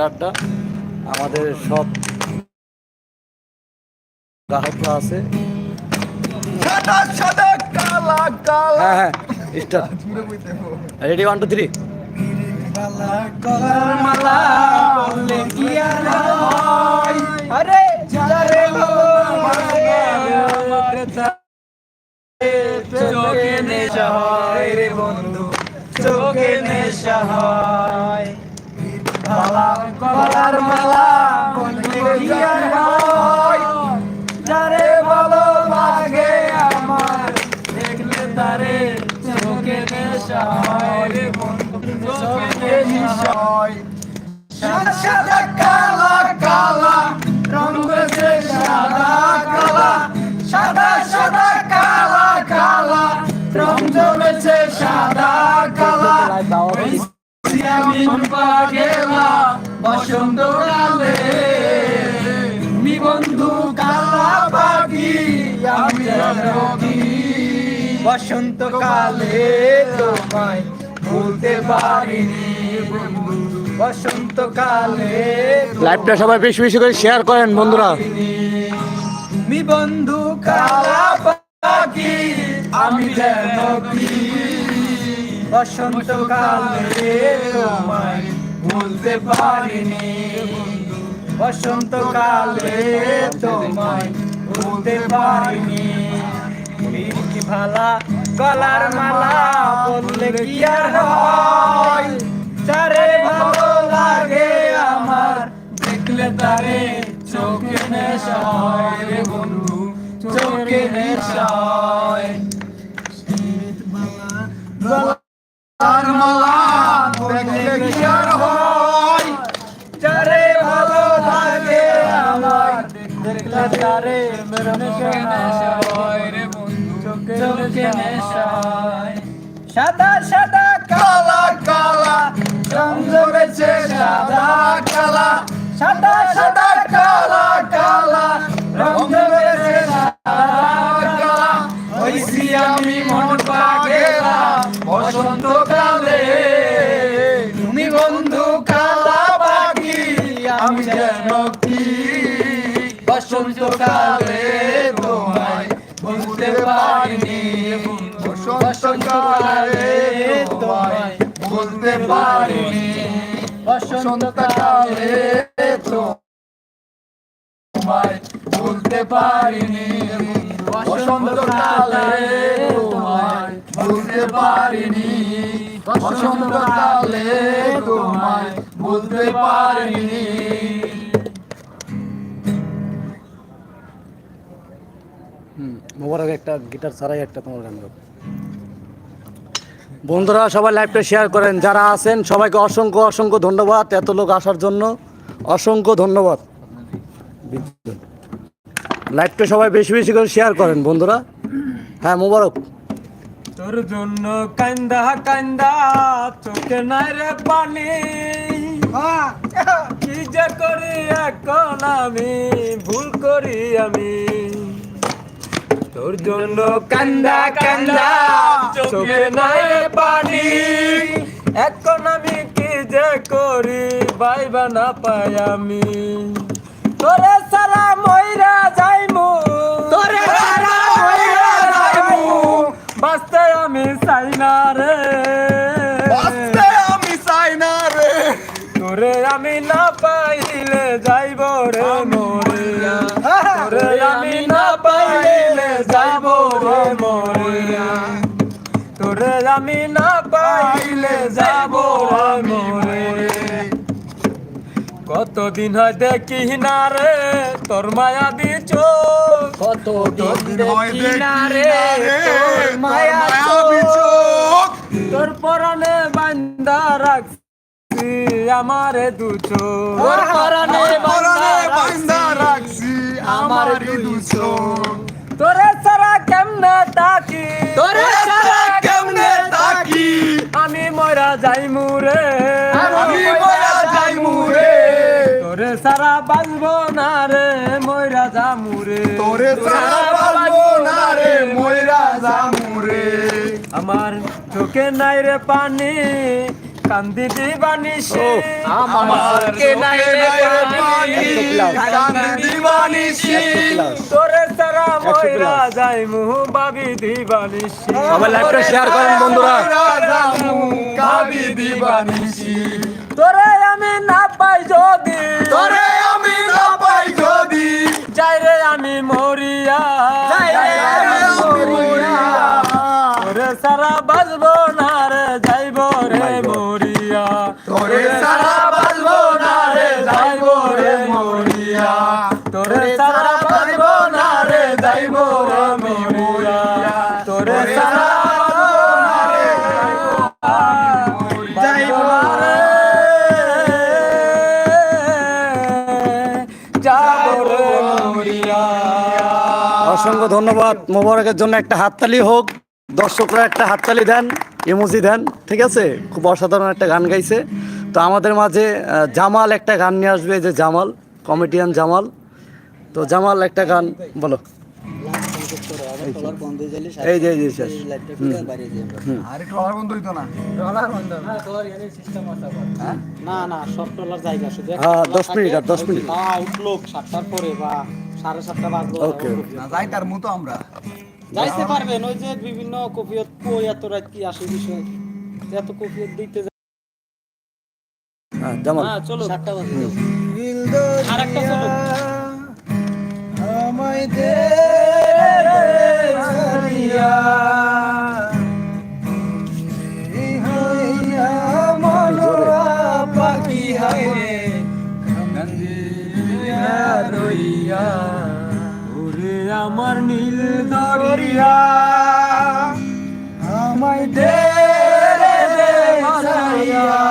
হাটটা আমাদের সব গ্রাহকরা আছে। হ্যাঁ হ্যাঁ রেডি ওয়ান টু থ্রি চোখে নেশা হয় রে বন্ধু চোখে নেশা হয়। পা গেলাম বসন্ত কালে। মি বন্ধু কালা পাখি আমি বসন্ত কালে তোমায় ভুলতে পারিনি বসন্ত কালে লাইভটা সবাই বেশি বেশি করে শেয়ার করেন বন্ধুরা। মি বন্ধু কালা পাখি আমি যেন কি বসন্ত তোমায় ভুলতে পারিনি। বন্ধু বসন্ত কালে তোমায় ভুলতে পারিনি। ভালা গলার মালা বললে কি আর হয়? তারে ভালো লাগে আমার, দেখলে তারে চোখে নেশা হয় রে বন্ধু, চোখে নেশা সাদা সাদা কালা কালা রং সাদা কালা। ওইসি আমি মন পাগেলা, বসন্ত কালে। তুমি বন্ধু কালা পাখি, আমি যেন কি? বসন্ত কালে তোমায় বুঝতে পারিনি। বসন্ত কালে তোমায় বলতে পারিনি। বসন্ত কালে তোমায় বলতে পারিনি। তোমায় বলতে পারিনি। তোমায় বলতে পারিনি। মোবারক একটা, গিটার ছাড়াই একটা তোমার গান বন্ধুরা, সবাই লাইভটা শেয়ার করেন। যারা আছেন, সবাইকে অসংখ্য অসংখ্য ধন্যবাদ এত লোক আসার জন্য। অসংখ্য ধন্যবাদ। লাইভটা সবাই বেশি বেশি করে শেয়ার করেন, বন্ধুরা। হ্যাঁ মোবারক। তোর জন্য কান্দা কান্দা, চোখে নাই রে পানি। কি যে করি এখন আমি, ভুল করি আমি। তোর জন্য কান্দা কান্দা, চোখে নাই রে পানি। এখন আমি কি যে করি বাইবা না পাই আমি। তোরে সারা ময়রা যাইমু। তোরে যাইমু। বাঁচতে আমি চাই না রে। বাঁচতে আমি চাই না রে। তোরে আমি না পাইলে যাইব রে মরিয়া। তোরে আমি না পাইলে যাইব রে মরিয়া। তোরে আমি না পাইলে যাব মরিয়া। কতদিন হয় দেখি না রে তোর মায়া দিছ কতদিন হয় না রে তোর মায়া চোখ। তোর পরনে বান্দা রাখছি আমারে দু চোখ তোর পরনে বান্দা রাখছি আমার দুছো তোরে সারা কেমনে তাকি তোরে তোরে সারা না রে। ময়রা জামু আমার চোখে নাই রে পানি কান্দি দিবানিসি আমার কে নাই রে পানি কান্দি দিবানিসি তোরে সারা ময়রা যাই মুহ বাবি দিবানিসি সবাই লাইভটা শেয়ার করেন বন্ধুরা। কাবি দিবানিসি তোরে আমি না পাই যদি। তোরে আমি না পাই যদি। যাই রে আমি মরিয়া। সারা বাজবো ধন্যবাদ মোবারকের জন্য একটা হাততালি হোক দর্শকরা একটা হাততালি দেন ইমোজি দেন ঠিক আছে? খুব অসাধারণ একটা গান গাইছে। তো আমাদের মাঝে জামাল একটা গান নিয়ে আসবে এই যে জামাল কমেডিয়ান জামাল। তো জামাল একটা গান বলো। এই যে এই যে শেষ আর একটু আমার বন্ধু হইতো না। না না সব টলার জায়গা শুধু একটা হ্যাঁ, টলার দশ মিনিট আর দশ মিনিট। আউটলুক সাতটার পরে বা সাড়ে সাতটা বাজলো। ওকে, ওকে। যাই তার মতো আমরা। যাইতে পারবেন ওই যে বিভিন্ন কপিয়ত কই এত রাত কি আসে বিষয়? এত কপিয়ত দিতে হ্যাঁ জামাল। হ্যাঁ চলো। সাতটা বাজে আর একটা চলো ওরে দরিয়া আমায় দে রে দে ছাড়িয়া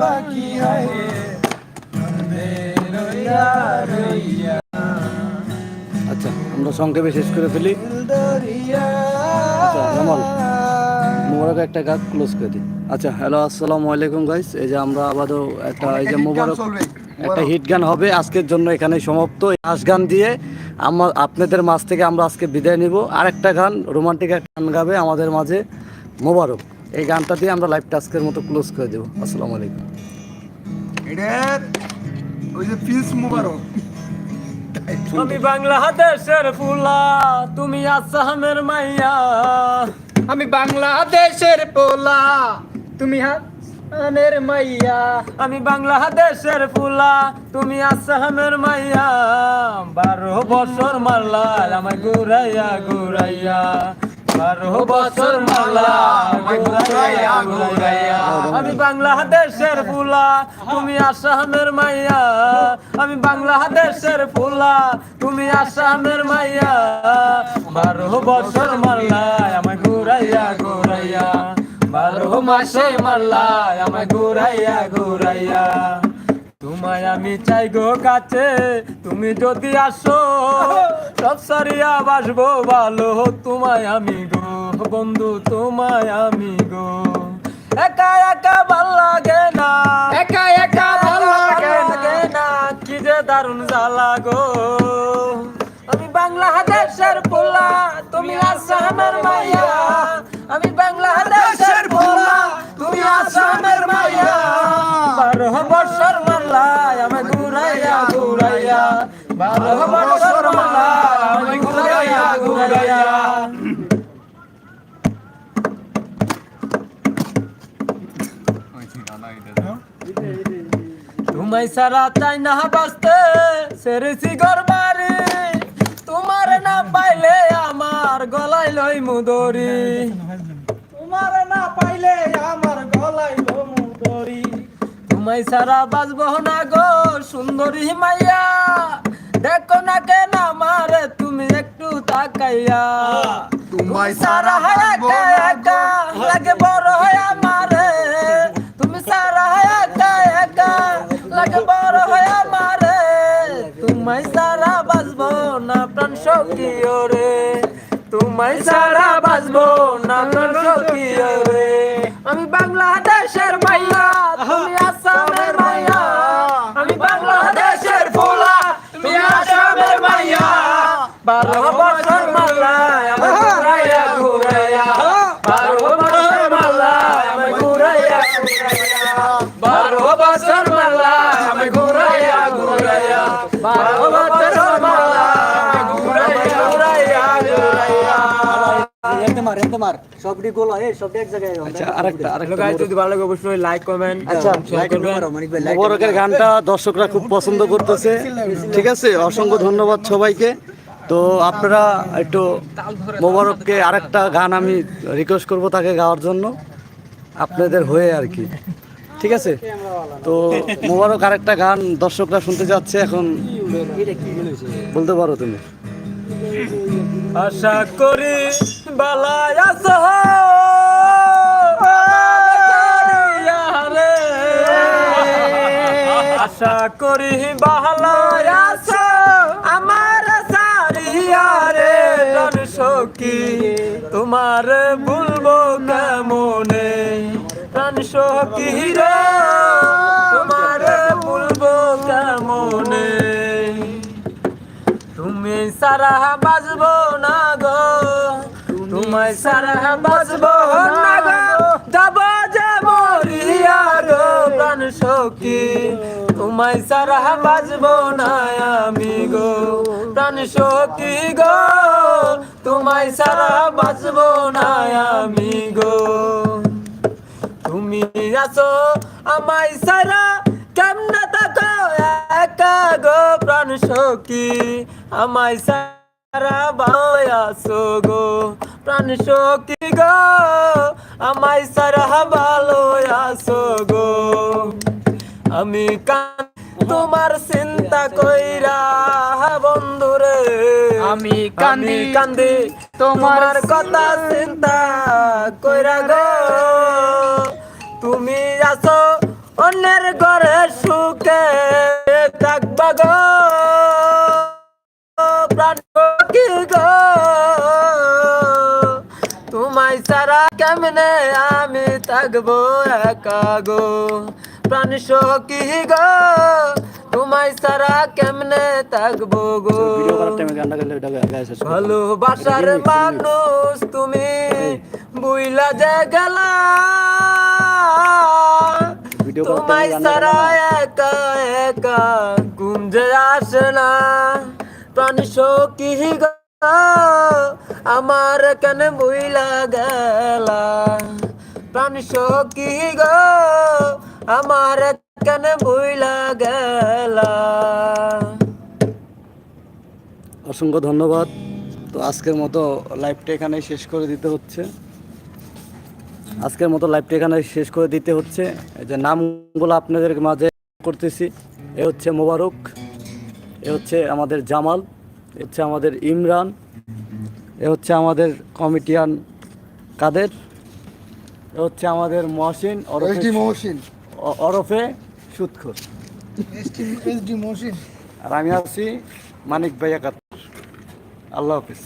বাকি হয় আচ্ছা আমরা সংক্ষেপে শেষ করে ফেলি। আচ্ছা জামাল মোবারক একটা গান ক্লোজ করে দিই আচ্ছা হ্যালো আসসালামু আলাইকুম গাইস এই যে আমরা আবারও একটা এই যে মোবারক একটা হিট গান হবে আজকের জন্য এখানে সমাপ্ত। হাঁস গান দিয়ে আমরা আপনাদের মাঝ থেকে আমরা আজকে বিদায় নিব। আর একটা গান রোমান্টিক একটা গান গাবে আমাদের মাঝে মোবারক। এই গানটা দিয়ে আমরা লাইভটা টাস্কের মতো ক্লোজ করে দেবো। আসসালামু আলাইকুম। এটার ওই যে ফিস মুবারক। আমি বাংলাদেশের ফুলা তুমি আসামের মাইয়া। আমি বাংলা বাংলাদেশের পোলা তুমি হাসানের মাইয়া। আমি বাংলাদেশের ফুলা তুমি আসামের মাইয়া। বারো বছর মারলা আমায় ঘুরাইয়া ঘুরাইয়া। বারো বছর ঘুরাইয়া আমি বাংলাদেশের ফুলা, তুমি আসামের মাইয়া। আমি বাংলাদেশের ফুলা, তুমি আসামের মাইয়া। বারো বছর মারলা আমায় ঘুরাইয়া ঘুরাইয়া। বারো মাসে মারলা আমায় ঘুরাইয়া ঘুরাইয়া। তোমায় আমি চাই গো কাছে তুমি যদি আসো সব সারিয়া বাসবো ভালো তোমায় আমি গো। বন্ধু তোমায় আমি গো। একা একা ভালো লাগে না। একা একা ভালো লাগে না। কি যে দারুণ জ্বালা গো। তোমায় সারা চাই না বাঁচতে? সেরেছি গরবারি তোমার না পাইলে আমার গলায় লই মুদরি। তোমার না পাইলে আমার গলায় লোমু দড়ি তোমায় সারা বাঁচবো না গো সুন্দরী মাইয়া। দেখো না কেন আমারে তুমি একটু তাকাইয়া। তুমি সারা একা একা লাগে বড় হয় আমারে। তুমি সারা একা একা লাগে বড় হয় আমারে। তোমায় সারা বাঁচবো না প্রাণ সখী রে তোমায় সারা বাঁচবো না প্রাণ সখী রে আমি বাংলাদেশের মাইয়া তুমি আসামের মাইয়া। আমি বাংলাদেশের ফোলা তুমি আসামের মাইয়া। বারো এতে মার এতে মার সবটি গোল হয় সবটি এক জায়গায় আচ্ছা আরেকটা আরেকটা গাইস যদি ভালো লাগে অবশ্যই লাইক কমেন্ট আচ্ছা করবেন। মোবারকের গানটা দর্শকরা খুব পছন্দ করতেছে। ঠিক আছে অসংখ্য ধন্যবাদ সবাইকে। তো আপনারা একটু মোবারককে আরেকটা গান আমি রিকোয়েস্ট করব তাকে গাওয়ার জন্য। আপনাদের হয়ে আর কি। ঠিক আছে? তো মোবারক আরেকটা গান দর্শকরা শুনতে যাচ্ছে এখন। বলতে পারো তুমি। আশা করি বালায় আছো। আশা করি বালায় আছো। আমার সারিয়া রে তোমার ভুলবো কেমনে? প্রাণ সখী রে, তোমার ভুলবো কেমনে? তুমি সারা তুমি সারা বাজবো না গো। যাব মরিয়া গো প্রাণ তোমায় সারা বাজবো না আমি গো। প্রাণ সখী গো, তোমায় সারা বাজবো না আমি গো। তুমি আছো আমায় সারা, কেমনে থাকো একা গো প্রাণ সখী? আমায় সারা আছো গো। প্রাণ সখী গো আমায় সারা ভালো আছো গো। আমি কান তোমার চিন্তা কইরা বন্ধুরে আমি কান্দি, কান্দি তোমার তোমার কথা চিন্তা কইরা গো। তুমি আছো অন্যের ঘরে সুখে থাকবা গো। প্রাণ কি গো। তোমায় সারা কেমনে আমি থাকব একা গো? প্রাণ সখী গো তোমায় সারা কেমনে থাকব গো? শেষ করো। ভালোবাসার মানুষ তুমি বুইলা যে গেলা। তোমায় সারা একা একা ঘুম যে আসে না। প্রাণ সখী গো। আমার কেন বুইলা গেলা? প্রাণ সখী গো, আমার কেন বুইলা গেলা? অসংখ্য ধন্যবাদ। তো আজকের মতো লাইভটা এখানে শেষ করে দিতে হচ্ছে। আজকের মতো লাইভটা এখানে শেষ করে দিতে হচ্ছে। এই যে নামগুলো আপনাদের মাঝে করতেছি, এ হচ্ছে মোবারক, এ হচ্ছে আমাদের জামাল। হচ্ছে আমাদের ইমরান এ হচ্ছে আমাদের কমিটিয়ান কাদের এ হচ্ছে আমাদের মহসিন ওরফে মহসিন। ওরফে সুৎখর। আর আমি আছি মানিক ভাইয়া কাতার আল্লাহ হাফিজ।